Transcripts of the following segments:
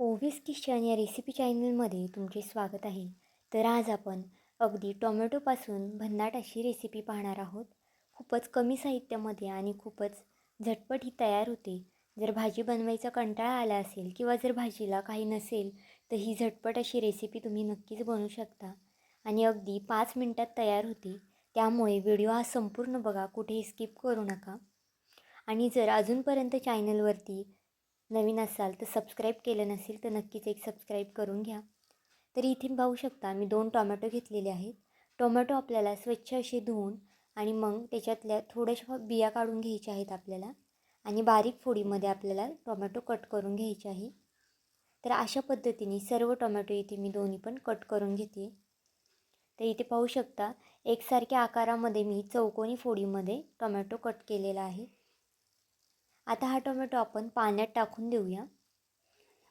ओवीस kitchen या recipe चॅनलमध्ये तुमचे स्वागत आहे. तर आज आपण अगदी टोमॅटोपासून भन्नाट अशी रेसिपी पाहणार आहोत. खूपच कमी साहित्यामध्ये आणि खूपच झटपट ही तयार होते. जर भाजी बनवायचा कंटाळा आला असेल किंवा जर भाजीला काही नसेल तर ही झटपट अशी रेसिपी तुम्ही नक्कीच बनवू शकता. आणि अगदी पाच मिनटात तयार होते. त्यामुळे व्हिडिओ हा संपूर्ण बघा कुठेही स्किप करू नका. आणि जर अजूनपर्यंत चॅनलवरती नवीन असाल तर सबस्क्राईब केलं नसेल तर नक्कीच एक सबस्क्राईब करून घ्या. तर इथे पाहू शकता मी दोन टोमॅटो घेतलेले आहेत. टोमॅटो आपल्याला स्वच्छ असे धुवून आणि मग त्याच्यातल्या थोड्याशा बिया काढून घ्यायच्या आहेत आपल्याला आणि बारीक फोडीमध्ये आपल्याला टोमॅटो कट करून घ्यायचे आहे. तर अशा पद्धतीने सर्व टोमॅटो इथे मी दोन्ही पण कट करून घेते. तर इथे पाहू शकता एकसारख्या आकारामध्ये मी चौकोनी फोडीमध्ये टोमॅटो कट केलेला आहे. आता हा टोमॅटो आपण पाण्यात टाकून देऊया.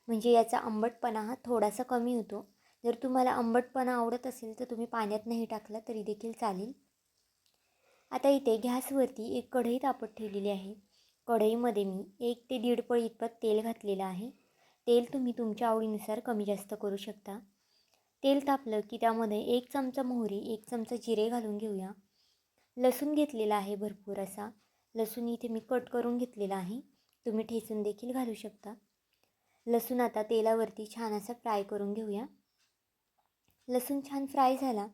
म्हणजे याचा आंबटपणा हा थोडासा कमी होतो. जर तुम्हाला आंबटपणा आवडत असेल तर तुम्ही पाण्यात नाही टाकला तरी देखील चालेल. आता इथे गॅसवरती एक कढई तापत ठेवलेली आहे. कढईमध्ये मी एक ते दीड पळी इतपत तेल घातलेलं आहे. तेल तुम्ही तुमच्या आवडीनुसार कमी जास्त करू शकता. तेल तापलं की त्यामध्ये एक चमचा मोहरी एक चमचा जिरे घालून घेऊया. लसूण घेतलेला आहे भरपूर असा. लसूण इथे मी कट करून घेतलेला आहे. तुम्ही ठेचून देखील घालू शकता. लसूण आता तेलावरती छान असा फ्राय करून घेऊया. लसूण छान फ्राय झाला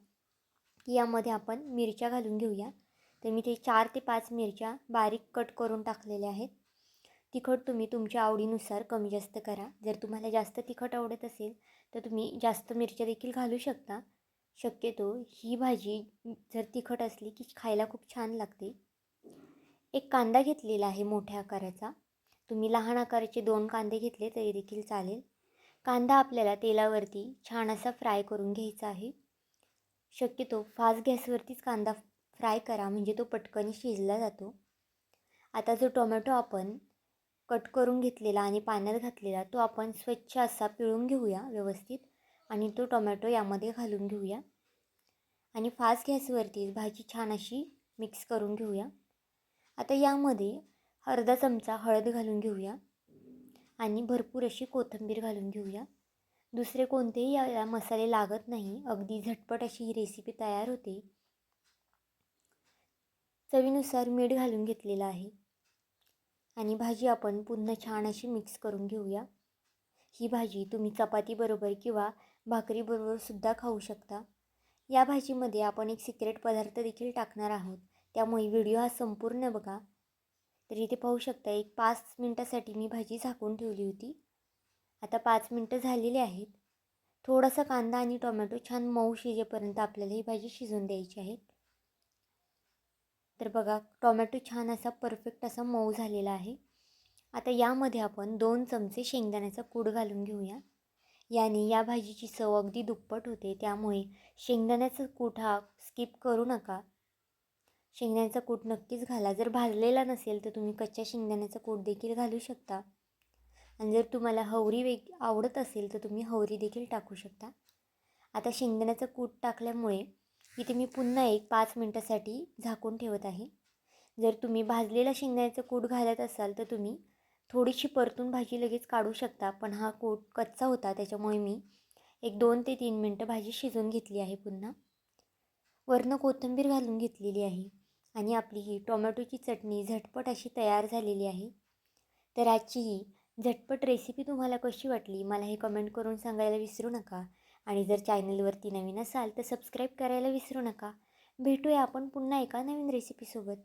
की यामध्ये आपण मिरच्या घालून घेऊया. तर मी ते चार ते पाच मिरच्या बारीक कट करून टाकलेल्या आहेत. तिखट तुम्ही तुमच्या आवडीनुसार कमी जास्त करा. जर तुम्हाला जास्त तिखट आवडत असेल तर तुम्ही जास्त मिरच्या देखील घालू शकता. शक्यतो ही भाजी जर तिखट असली की खायला खूप छान लागते. एक कांदा घेतलेला आहे मोठ्या आकाराचा. तुम्ही लहान आकाराचे दोन कांदे घेतले तरी देखील चालेल. कांदा आपल्याला तेलावरती छान असा फ्राय करून घ्यायचा आहे. शक्यतो फास्ट गॅसवरतीच कांदा फ्राय करा म्हणजे तो पटकन शिजला जातो. आता जो टोमॅटो आपण कट करून घेतलेला आणि पाण्यात घातलेला तो आपण स्वच्छ असा पिळून घेऊया व्यवस्थित आणि तो टोमॅटो यामध्ये घालून घेऊया. आणि फास्ट गॅसवरतीच भाजी छान अशी मिक्स करून घेऊया. आता यामध्ये अर्धा चमचा हळद घालून घेऊया आणि भरपूर अशी कोथिंबीर घालून घेऊया. दुसरे कोणतेही याला मसाले लागत नाही. अगदी झटपट अशी ही रेसिपी तयार होते. चवीनुसार मीठ घालून घेतलेलं आहे. आणि भाजी आपण पुन्हा छान अशी मिक्स करून घेऊया. ही भाजी तुम्ही चपातीबरोबर किंवा भाकरीबरोबर सुद्धा खाऊ शकता. या भाजीमध्ये आपण एक सिक्रेट पदार्थ देखील टाकणार आहोत. त्यामुळे व्हिडिओ हा संपूर्ण बघा. तर इथे पाहू शकता एक पाच मिनटासाठी मी भाजी झाकून ठेवली होती. आता पाच मिनटं झालेली आहेत. थोडासा कांदा आणि टोमॅटो छान मऊ शिजेपर्यंत आपल्याला ही भाजी शिजवून द्यायची आहे तर बघा टोमॅटो छान असा परफेक्ट असा मऊ झालेला आहे. आता यामध्ये आपण दोन चमचे शेंगदाण्याचा कूड घालून घेऊया. याने या भाजीची चव अगदी दुप्पट होते. त्यामुळे शेंगदाण्याचा कूट हा स्किप करू नका. शेंगदाण्याचा कूट नक्कीच घाला. जर भाजलेला नसेल तर तुम्ही कच्च्या शेंगदाण्याचा कूट देखील घालू शकता. आणि जर तुम्हाला हवरी वेग आवडत असेल तर तुम्ही हवरी देखील टाकू शकता. आता शेंगदाण्याचं कूट टाकल्यामुळे इथे मी पुन्हा एक पाच मिनटासाठी झाकून ठेवत आहे. जर तुम्ही भाजलेला शेंगदाण्याचं कूट घालत असाल तर तुम्ही थोडीशी परतून भाजी लगेच काढू शकता. पण हा कूट कच्चा होता त्याच्यामुळे मी एक दोन ते तीन मिनटं भाजी शिजवून घेतली आहे पुन्हा. वरनं कोथिंबीर घालून घेतलेली आहे. आणि आपली ही टोमॅटोची चटणी झटपट अशी तयार झालेली आहे. तर आजची ही झटपट रेसिपी तुम्हाला कशी वाटली? मला हे कमेंट करून सांगायला विसरू नका. आणि जर चॅनलवरती नवीन असाल तर सबस्क्राईब करायला विसरू नका. भेटूया आपण पुन्हा एका नवीन रेसिपीसोबत